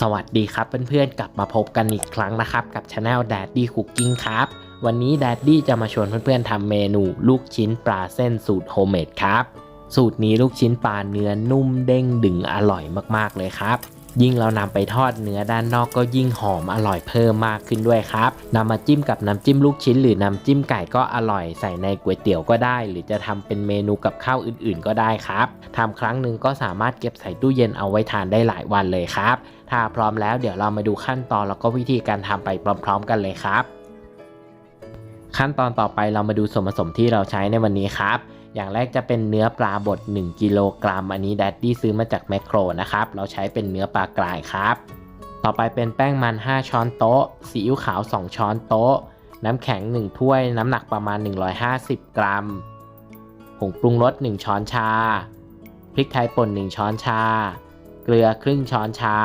สวัสดีครับเพื่อนๆ กลับมาพบกันอีกครั้งนะครับ กับช anel Daddy Cooking ครับ วันนี้ Daddy จะมาชวนเพื่อนๆทำเมนูลูกชิ้นปลาเส้นสูตรโฮมเมดครับ สูตรนี้ลูกชิ้นปลาเนื้อนุ่มเด้งดึงอร่อยมากๆเลยครับ ยิ่งเรานำไปทอดเนื้อด้านนอกก็ยิ่งหอมอร่อยเพิ่มมากขึ้นด้วยครับนำมาจิ้มกับน้ำจิ้มลูกชิ้น หรือน้ำจิ้มไก่ก็อร่อยใส่ในก๋วยเตี๋ยวก็ได้ หรือจะทำเป็นเมนูกับข้าวอื่นๆ ก็ได้ครับทำครั้งหนึ่งก็สามารถเก็บใส่ตู้เย็นเอาไว้ทานได้หลายวันเลยครับ ถ้าพร้อมแล้วเดี๋ยวเรามาดูขั้นตอนแล้วก็วิธีการทำไปพร้อม ๆ กันเลยครับ ขั้นตอนต่อไปเรามาดูส่วนผสมที่เราใช้ในวันนี้ครับ อย่างแรกจะเป็นเนื้อปลาบด1กิโลกรัมอันนี้แดดดี้ซื้อมาจากแมคโครนะครับ เราใช้เป็นเนื้อปลากรายครับ ต่อไปเป็นแป้งมัน 5 ช้อนโต๊ะซีอิ๊วขาว 2 ช้อนโต๊ะ น้ำแข็ง 1 ถ้วย น้ำหนักประมาณ 150 กรัม ผงปรุงรส 1 ช้อนชา พริกไทยป่น 1 ช้อนชา เกลือครึ่งช้อนชา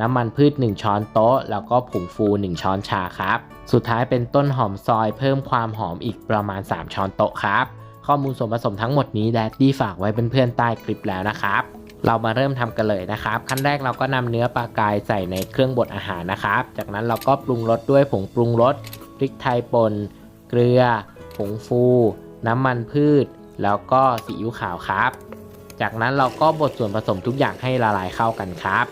น้ำมันพืช 1 ช้อนโต๊ะ แล้วก็ผงฟู 1 ช้อนชาครับ สุดท้ายเป็นต้นหอมซอยเพิ่มความหอมอีกประมาณ 3 ช้อนโต๊ะครับ ข้อมูลส่วนผสมทั้งหมดนี้แดดดี้ฝากไว้เป็นเพื่อนใต้คลิปแล้วนะครับ เรามาเริ่มทำกันเลยนะครับ ขั้นแรกเราก็นำเนื้อปลากายใส่ในเครื่องบดอาหารนะครับ จากนั้นเราก็ปรุงรสด้วยผงปรุงรสพริกไทยป่นเกลือ ผงฟู น้ำมันพืช แล้วก็ซีอิ๊วขาวครับ จากนั้นเราก็บดส่วนผสมทุกอย่างให้ละลายเข้ากันครับ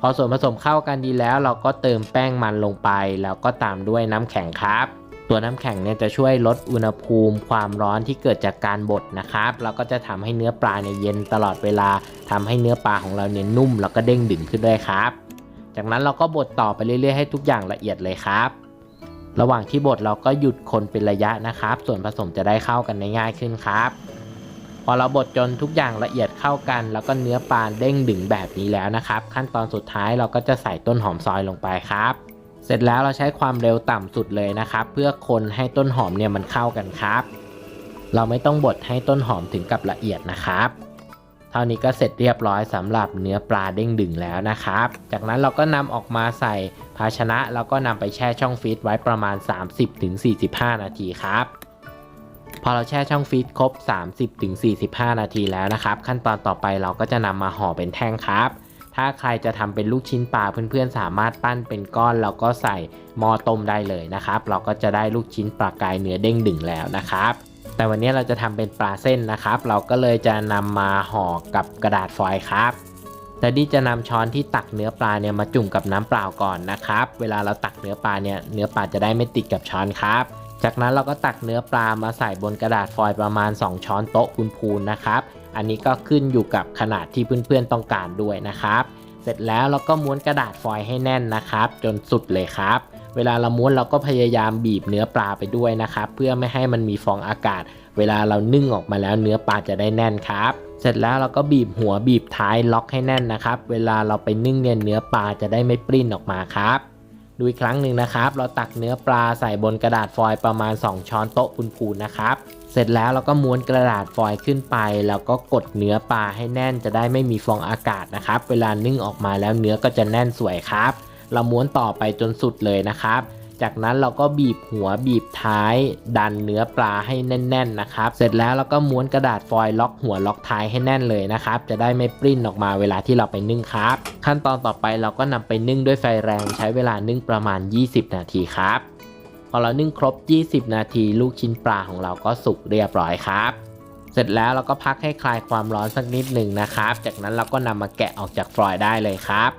พอส่วนผสมเข้ากันดีแล้ว เราก็เติมแป้งมันลงไป แล้วก็ตามด้วยน้ำแข็งครับ ตัวน้ำแข็งเนี่ยจะช่วยลดอุณหภูมิความร้อนที่เกิดจากการบดนะครับแล้วก็จะทำให้เนื้อปลาเนี่ยเย็นตลอดเวลาทำให้เนื้อปลาของเราเนี่ยนุ่มแล้วก็เด้งดึงขึ้นด้วยครับ จากนั้นเราก็บดต่อไปเรื่อยๆให้ทุกอย่างละเอียดเลยครับ ระหว่างที่บดเราก็หยุดคนเป็นระยะนะครับ ส่วนผสมจะได้เข้ากันได้ง่ายขึ้นครับ พอเราบดจนทุกอย่างละเอียดเข้ากัน แล้วก็เนื้อปลาเด้งดึงแบบนี้แล้วนะครับ ขั้นตอนสุดท้ายเราก็จะใส่ต้นหอมซอยลงไปครับ เสร็จแล้วเราใช้ความเร็วต่ำสุดเลยนะครับ เพื่อคนให้ต้นหอมเนี่ยมันเข้ากันครับ เราไม่ต้องบดให้ต้นหอมถึงกับละเอียดนะครับ เท่านี้ก็เสร็จเรียบร้อยสำหรับเนื้อปลาเด้งดึงแล้วนะครับ จากนั้นเราก็นำออกมาใส่ภาชนะแล้วก็นำไปแช่ช่องฟรีซไว้ประมาณ 30-45 นาทีครับพอเราแช่ช่องฟรีซครบ 30-45 นาทีแล้วนะครับ ขั้นตอนต่อไปเราก็จะนำมาห่อเป็นแท่งครับ ถ้าใครจะทำเป็นลูกชิ้นปลาเพื่อนๆ สามารถปั้นเป็นก้อนแล้วก็ใส่หม้อต้มได้เลยนะครับ เราก็จะได้ลูกชิ้นปลากายเนื้อเด้งดึงแล้วนะครับแต่วันนี้เราจะทำเป็นปลาเส้นนะครับ เราก็เลยจะนำมาห่อกับกระดาษฟอยล์ครับแต่ดีจะนำช้อนที่ตักเนื้อปลาเนี่ยมาจุ่มกับน้ำเปล่าก่อนนะครับ เวลาเราตักเนื้อปลาเนี่ยเนื้อปลาจะได้ไม่ติดกับช้อนครับ จากนั้นเราก็ตักเนื้อปลามาใส่บนกระดาษฟอยล์ประมาณ 2 ช้อนโต๊ะพูนๆนะครับ อันนี้ก็ขึ้นอยู่กับขนาดที่เพื่อนๆต้องการด้วยนะครับ เสร็จแล้วเราก็ม้วนกระดาษฟอยล์ให้แน่นนะครับ จนสุดเลยครับ เวลาเราม้วนเราก็พยายามบีบเนื้อปลาไปด้วยนะครับ เพื่อไม่ให้มันมีฟองอากาศ เวลาเรานึ่งออกมาแล้วเนื้อปลาจะได้แน่นครับเสร็จแล้วเราก็บีบหัวบีบท้ายล็อกให้แน่นนะครับ เวลาเราไปนึ่งเนี่ยเนื้อปลาจะได้ไม่ปริ้นออกมาครับ ดูอีกครั้งหนึ่งนะครับ เราตักเนื้อปลาใส่บนกระดาษฟอยล์ประมาณ 2 ช้อนโต๊ะพูนๆนะครับ เสร็จแล้วเราก็ม้วนกระดาษฟอยล์ขึ้นไป แล้วก็กดเนื้อปลาให้แน่นจะได้ไม่มีฟองอากาศนะครับ เวลานึ่งออกมาแล้วเนื้อก็จะแน่นสวยครับ เราม้วนต่อไปจนสุดเลยนะครับ จากนั้นเราก็บีบหัวบีบท้าย ดันเนื้อปลาให้แน่น ๆนะครับ เสร็จแล้วเราก็ม้วนกระดาษฟอยล์ล็อกหัวล็อกท้ายให้แน่นเลยนะครับ จะได้ไม่ปริ้นออกมาเวลาที่เราไปนึ่งครับ ขั้นตอนต่อไปเราก็นำไปนึ่งด้วยไฟแรง ใช้เวลานึ่งประมาณ 20 นาทีครับ พอเรานึ่งครบ 20 นาทีลูกชิ้นปลาของเราก็สุกเรียบร้อยครับ เสร็จแล้วเราก็พักให้คลายความร้อนสักนิดหนึ่งนะครับ จากนั้นเราก็นำมาแกะออกจากฟอยได้เลยครับ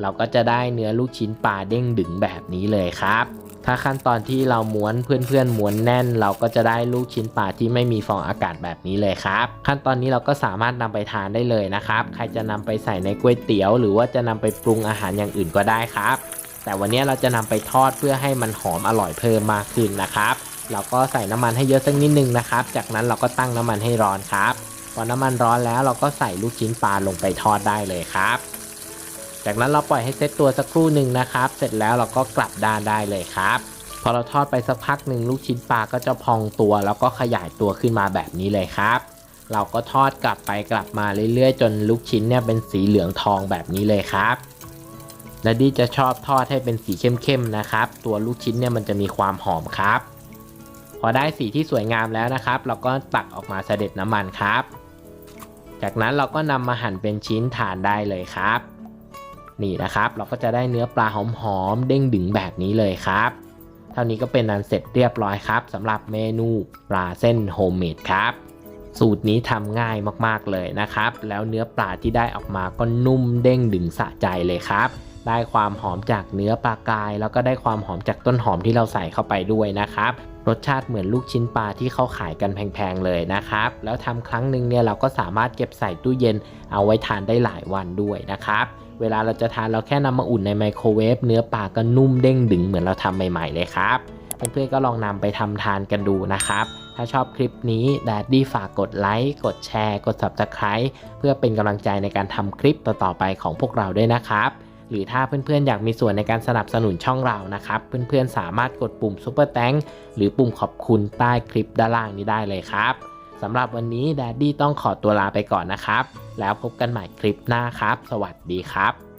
เราก็จะได้เนื้อลูกชิ้นปลาเด้งดึงแบบนี้เลยครับ ถ้าขั้นตอนที่เราม้วนเพื่อนๆม้วนแน่น เราก็จะได้ลูกชิ้นปลาที่ไม่มีฟองอากาศแบบนี้เลยครับ ขั้นตอนนี้เราก็สามารถนำไปทานได้เลยนะครับ ใครจะนำไปใส่ในก๋วยเตี๋ยว หรือว่าจะนำไปปรุงอาหารอย่างอื่นก็ได้ครับ แต่วันนี้เราจะนำไปทอดเพื่อให้มันหอมอร่อยเพิ่มมากขึ้นนะครับ เราก็ใส่น้ำมันให้เยอะสักนิดนึงนะครับ จากนั้นเราก็ตั้งน้ำมันให้ร้อนครับพอน้ำมันร้อนแล้วเราก็ใส่ลูกชิ้นปลาลงไปทอดได้เลยครับ จากนั้นเราปล่อยให้เซตตัวสักครู่หนึ่งนะครับ เสร็จแล้วเราก็กลับด้านได้เลยครับ พอเราทอดไปสักพักหนึ่งลูกชิ้นปลาก็จะพองตัว แล้วก็ขยายตัวขึ้นมาแบบนี้เลยครับ เราก็ทอดกลับไปกลับมาเรื่อยๆ จนลูกชิ้นเนี่ยเป็นสีเหลืองทองแบบนี้เลยครับ และดีจะชอบทอดให้เป็นสีเข้มๆนะครับ ตัวลูกชิ้นเนี่ยมันจะมีความหอมครับ พอได้สีที่สวยงามแล้วนะครับ เราก็ตักออกมาเสด็จน้ำมันครับ จากนั้นเราก็นำมาหั่นเป็นชิ้นทานได้เลยครับ นี่นะครับ เราก็จะได้เนื้อปลาหอมๆเด้งดึงแบบนี้เลยครับ เท่านี้ก็เป็นอันเสร็จเรียบร้อยครับสำหรับเมนูปลาเส้นโฮมเมดครับสูตรนี้ทำง่ายมากๆเลยนะครับ แล้วเนื้อปลาที่ได้ออกมาก็นุ่มเด้งดึงสะใจเลยครับ ได้ความหอมจากเนื้อปลากาย แล้วก็ได้ความหอมจากต้นหอมที่เราใส่เข้าไปด้วยนะครับรสชาติเหมือนลูกชิ้นปลาที่เขาขายกันแพงๆเลยนะครับ แล้วทำครั้งหนึ่งเนี่ยเราก็สามารถเก็บใส่ตู้เย็น เอาไว้ทานได้หลายวันด้วยนะครับ เวลาเราจะทานเราแค่นำมาอุ่นในไมโครเวฟเนื้อปลาก็นุ่มเด้งดึงเหมือนเราทำใหม่ๆเลยครับเพื่อนๆก็ลองนำไปทำทานกันดูนะครับ ถ้าชอบคลิปนี้แดดดี้ฝากกดไลค์ กดแชร์ กด Subscribe เพื่อเป็นกำลังใจในการทำคลิปต่อๆไปของพวกเราด้วยนะครับ หรือถ้าเพื่อนๆ อยากมีส่วนในการสนับสนุนช่องเรานะครับ เพื่อนๆ สามารถกดปุ่ม Super Thank หรือปุ่มขอบคุณใต้คลิปด้านล่างนี้ได้เลยครับสำหรับวันนี้แดดดี้ต้องขอตัวลาไปก่อนนะครับ แล้วพบกันใหม่คลิปหน้าครับ สวัสดีครับ